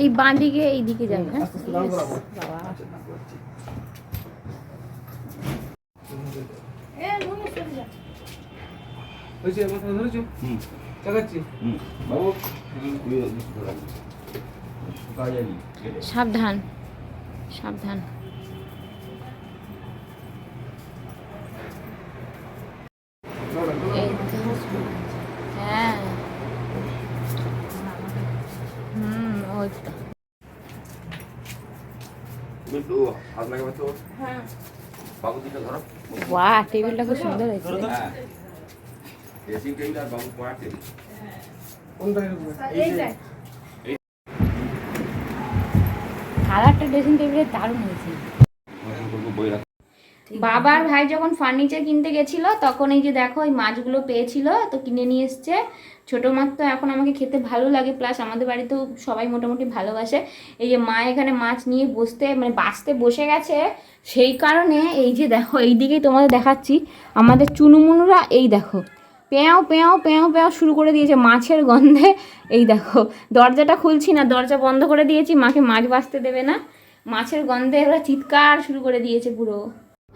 এই বাঁ দিকে এই দিকে যাবে হ্যাঁ? সাবধান। আস্তে তুমি হাত লাগাবে তো বাবু দিকে ধরো। বাহ টেবিলটা খুব সুন্দর হয়েছে। হ্যাঁ। ড্রেসিং টেবিল আর বাবু পড়ার টেবিল? কালারটা ড্রেসিং টেবিলে দারুণ হয়েছে। বই রাখ। বাবার ভাই যখন ফার্নিচার কিনতে গেছিল, তখন এই যে দেখো এই মাছগুলো পেয়েছিল, তো কিনে নিয়ে এসছে। ছোটো মাছ তো এখন আমাকে খেতে ভালো লাগে প্লাস আমাদের বাড়িতেও সবাই মোটামুটি ভালোবাসে। এই যে মা এখানে মাছ নিয়ে বসতে মানে বাঁচতে বসে গেছে, সেই কারণে এই যে দেখো এই দিকেই তোমাদের দেখাচ্ছি। আমাদের চুনুমুনুরা, এই দেখো, পেঁয়াও পেঁয়াও পেঁয়াও পেঁয়াও শুরু করে দিয়েছে মাছের গন্ধে। এই দেখো, দরজাটা খুলছি না, দরজা বন্ধ করে দিয়েছি, মাকে মাছ বাঁচতে দেবে না। মাছের গন্ধে ওরা চিৎকার শুরু করে দিয়েছে পুরো।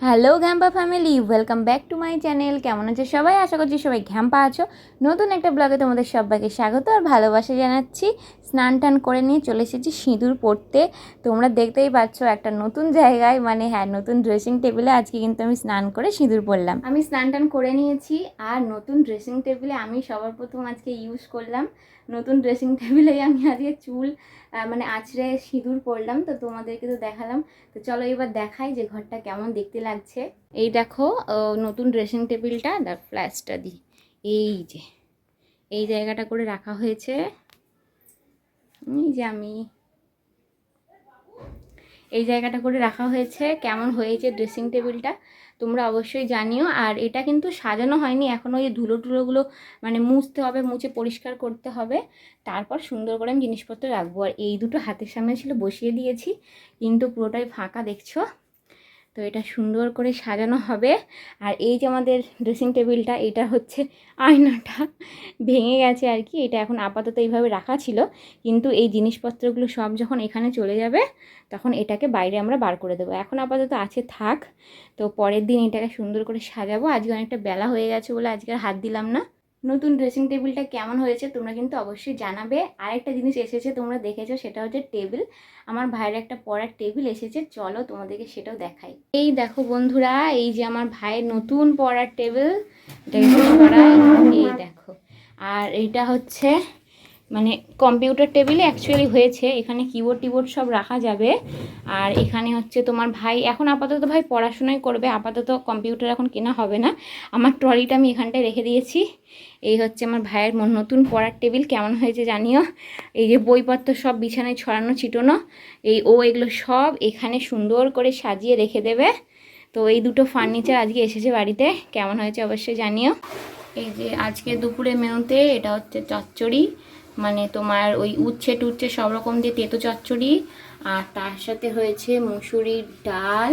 Hello ঘ্যাম্পা family, welcome back to my channel. কেমন আছে সবাই? আশা করছি সবাই ঘ্যাম্পা আছো। নতুন একটা ব্লগে তোমাদের সবাইকে স্বাগত আর ভালোবাসা জানাচ্ছি। স্নান টান করে নিয়ে চলে এসেছি সিঁদুর পড়তে। তোমরা দেখতেই পাচ্ছ একটা নতুন জায়গায় মানে হ্যাঁ নতুন ড্রেসিং টেবিলে আজকে কিন্তু আমি স্নান করে সিঁদুর পরলাম আমি স্নান টান করে নিয়েছি আর নতুন ড্রেসিং টেবিলে আমি সবার প্রথম আজকে ইউজ করলাম। নতুন ড্রেসিং টেবিলেই আমি আজকে চুল মানে আছড়ে সিঁদুর পরলাম তো তোমাদেরকে তো দেখালাম। তো চলো এবার দেখাই যে ঘরটা কেমন দেখতে লাগছে। এই দেখো নতুন ড্রেসিং টেবিলটা তার ফ্ল্যাশটা দিই। এই যে, এই জায়গাটা করে রাখা হয়েছে। এই যে আমি। এই জায়গাটা করে রাখা হয়েছে, কেমন হয়েছে ড্রেসিং টেবিলটা তোমরা অবশ্যই জানিও। আর এটা কিন্তু সাজানো হয়নি, এখন ওই ধুলো টুলোগুলো মানে মুছতে হবে, মুছে পরিষ্কার করতে হবে। তারপর সুন্দর করে আমি জিনিসপত্র রাখব। আর এই দুটো হাতের সামনে ছিল বসিয়ে দিয়েছি, কিন্তু পুরোটাই ফাঁকা, দেখছ? তো এটা সুন্দর করে সাজানো হবে। আর এই যে আমাদের ড্রেসিং টেবিলটা এটা হচ্ছে আয়নাটা। ভেঙে গেছে আর কি, এটা এখন আপাতত এইভাবে রাখা ছিল। কিন্তু এই জিনিসপত্রগুলো সব যখন এখানে চলে যাবে, তখন এটাকে বাইরে আমরা বার করে দেবো। এখন আপাতত আছে, থাক। তো পরের দিন এটাকে সুন্দর করে সাজাবো। আজকে অনেকটা বেলা হয়ে গেছে বলে আজকে হাত দিলাম না। নতুন ড্রেসিং টেবিলটা কেমন হয়েছে তোমরা কিন্তু অবশ্যই জানাবে। আরেকটা জিনিস এসেছে তোমরা দেখেছ, সেটা হচ্ছে টেবিল আমার ভাইয়ের একটা পড়ার টেবিল এসেছে, চলো তোমাদেরকে সেটাও দেখাই। এই দেখো বন্ধুরা, এই যে আমার ভাইয়ের নতুন পড়ার টেবিল সরাই এই দেখো। আর এইটা হচ্ছে মানে কম্পিউটার টেবিলে অ্যাকচুয়ালি হয়েছে। এখানে কিবোর্ড টিবোর্ড সব রাখা যাবে। আর এখানে হচ্ছে তোমার ভাই, এখন আপাতত ভাই পড়াশোনাই করবে। আপাতত কম্পিউটার এখন কেনা হবে না। আমার ট্রলিটা আমি এখানটায় রেখে দিয়েছি। এই হচ্ছে আমার ভাইয়ের নতুন পড়ার টেবিল কেমন হয়েছে জানিও? এই যে বইপত্র সব বিছানায় ছড়ানো, ছিটোনো, এই ও এগুলো সব এখানে সুন্দর করে সাজিয়ে রেখে দেবে। তো এই দুটো ফার্নিচার আজকে এসেছে বাড়িতে। কেমন হয়েছে অবশ্যই জানিও। এই যে আজকে দুপুরে মেনুতে এটা হচ্ছে চচ্চড়ি। মানে তোমার ওই উচ্ছে টুচ্ছে সব রকম দিয়ে তেতো চচ্চড়ি, আর তার সাথে হয়েছে মুসুরির ডাল,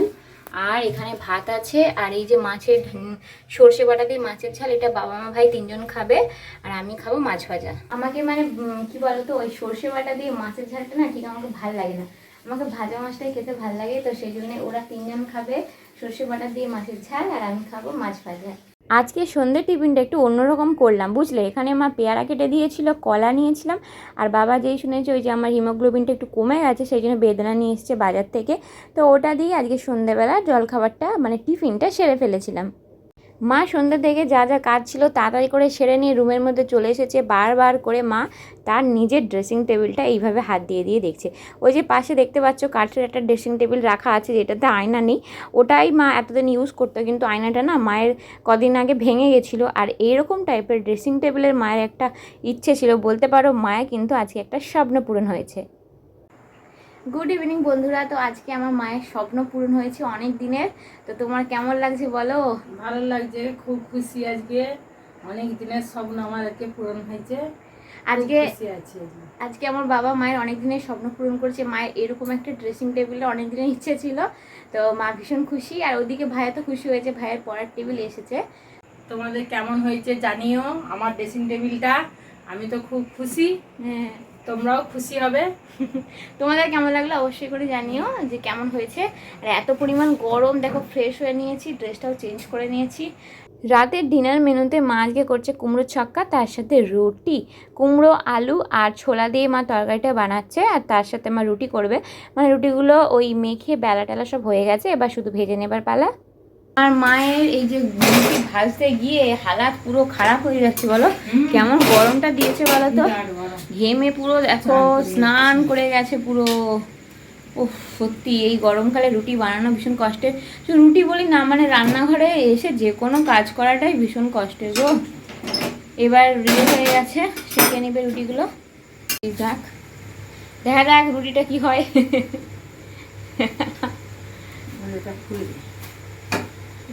আর এখানে ভাত আছে, আর এই যে মাছের সর্ষে বাটা দিয়ে মাছের ঝাল, এটা বাবা মা ভাই তিনজন খাবে, আর আমি খাব মাছ ভাজা। আমাকে মানে কি বলতো, ওই সর্ষে বাটা দিয়ে মাছের ঝালটা না ঠিক আমাকে ভালো লাগে না। আমাকে ভাজা মাছটাই খেতে ভালো লাগে, তো সেই জন্য ওরা তিনজন খাবে সর্ষে বাটা দিয়ে মাছের ঝাল, আর আমি খাব মাছ ভাজা। আজকে সন্ধ্যে টিফিনটা একটু অন্যরকম করলাম, বুঝলে? এখানে আমার পেয়ারা কেটে দিয়েছিল, কলা নিয়েছিলাম, আর বাবা যেই শুনেছে ওই যে আমার হিমোগ্লোবিনটা একটু কমে গেছে, সেই জন্য বেদনা নিয়ে এসছে বাজার থেকে। তো ওটা দিয়ে আজকে সন্ধ্যেবেলা জলখাবারটা মানে টিফিনটা সেরে ফেলেছিলাম। মা সন্ধ্যা থেকে যা যা কাজ ছিল তাড়াতাড়ি করে সেরে নিয়ে রুমের মধ্যে চলে এসেছে। বারবার করে মা তার নিজের ড্রেসিং টেবিলটা এইভাবে হাত দিয়ে দিয়ে দেখছে। ওই যে পাশে দেখতে পাচ্ছ কাঠের একটা ড্রেসিং টেবিল রাখা আছে যেটাতে আয়না নেই। ওটাই মা এতদিন ইউজ করতো কিন্তু আয়নাটা না মায়ের কদিন আগে ভেঙে গেছিল। আর এইরকম টাইপের ড্রেসিং টেবিলের মায়ের একটা ইচ্ছে ছিল। বলতে পারো মায়ের কিন্তু আজকে একটা স্বপ্ন পূরণ হয়েছে। গুড ইভিনিং বন্ধুরা। তো আজকে আমার মায়ের স্বপ্ন পূরণ হয়েছে অনেক দিনের। তো তোমার কেমন লাগছে বলো? ভালো লাগছে খুব খুশি আজকে। অনেক দিনের স্বপ্ন আমার আজকে পূরণ হয়েছে। আজকে আজকে আমার বাবা মায়ের অনেক দিনের স্বপ্ন পূরণ করেছে। মায়ের এরকম একটা ড্রেসিং টেবিলের অনেক দিনের ইচ্ছে ছিল। তো মা ভীষণ খুশি। আর ওদিকে ভাইয়া তো খুশি হয়েছে ভাইয়ের পড়ার টেবিল এসেছে। তোমাদের কেমন হয়েছে জানিও আমার ড্রেসিং টেবিলটা আমি তো খুব খুশি। হ্যাঁ। তোমরাও খুশি হবে। তোমাদের কেমন লাগল অবশ্যই করে জানিও যে কেমন হয়েছে। আর এত পরিমাণ গরম, দেখো ফ্রেশ হয়ে নিয়েছি ড্রেসটাও চেঞ্জ করে নিয়েছি। রাতের ডিনার মেনুতে মা আজকে করছে কুমড়ো ছক্কা, তার সাথে রুটি, কুমড়ো, আলু আর ছোলা দিয়ে মা তরকারিটা বানাচ্ছে আর তার সাথে মা রুটি করবে। মানে রুটিগুলো ওই মেখে বেলা টেলা সব হয়ে গেছে, এবার শুধু ভেজে নেবার পালা। আর মায়ের এই যে রুটি ভাজতে গিয়ে হালাত পুরো খারাপ হয়ে যাচ্ছে বলো। কেমন গরমটা দিয়েছে বলো তো? ঘেমে পুরো দেখো স্নান করে গেছে পুরো। উফ সত্যি এই গরমকালে রুটি বানানো ভীষণ কষ্টের। শুধু রুটি বলি না মানে রান্নাঘরে এসে যে কোনো কাজ করাটাই ভীষণ কষ্টের গো। এবার রেডি হয়ে গেছে সেঁকে নেবে রুটিগুলো। যাক দেখা যাক রুটিটা কি হয়।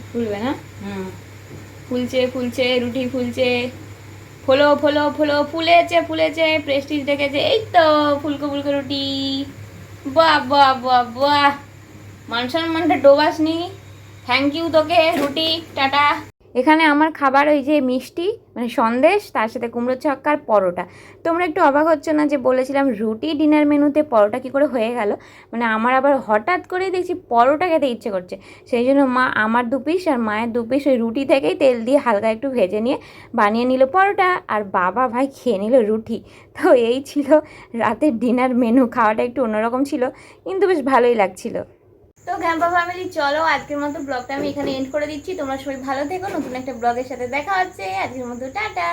ফুলবে না? ফুলছে ফুলছে, রুটি ফুলছে। ফোলো ফোলো ফোলো, ফুলেছে ফুলেছে প্রেস্টিজ ডেকেছে এই তো, ফুলকো ফুলকো রুটি। বাহ বাহ বাহ বাহ। মান সম্মানটা ডোবাস থ্যাংক ইউ তোকে, রুটি, টাটা। এখানে আমার খাবার ওই যে মিষ্টি মানে সন্দেশ, তার সাথে কুমড়ো ছক্কার পরোটা। তোমরা একটু অবাক হচ্ছে না যে বলেছিলাম রুটি ডিনার মেনুতে পরোটা কি করে হয়ে গেল? মানে আমার আবার হঠাৎ করেই দেখছি পরোটা খেতে ইচ্ছে করছে। সেই জন্য মা আমার দু পিস আর মায়ের দু পিস ওই রুটি থেকেই তেল দিয়ে হালকা একটু ভেজে নিয়ে বানিয়ে নিল পরোটা আর বাবা ভাই খেয়ে নিল রুটি। তো এই ছিল রাতের ডিনার মেনু, খাওয়াটা একটু অন্যরকম ছিল, কিন্তু বেশ ভালোই লাগছিল। তো গ্যাম্পা ফ্যামিলি, চলো আজকের মতো ব্লগটা আমি এখানে এন্ড করে দিচ্ছি। তোমরা সবাই ভালো থেকো, নতুন একটা ব্লগের সাথে দেখা হচ্ছে। আজকের মতো টাটা।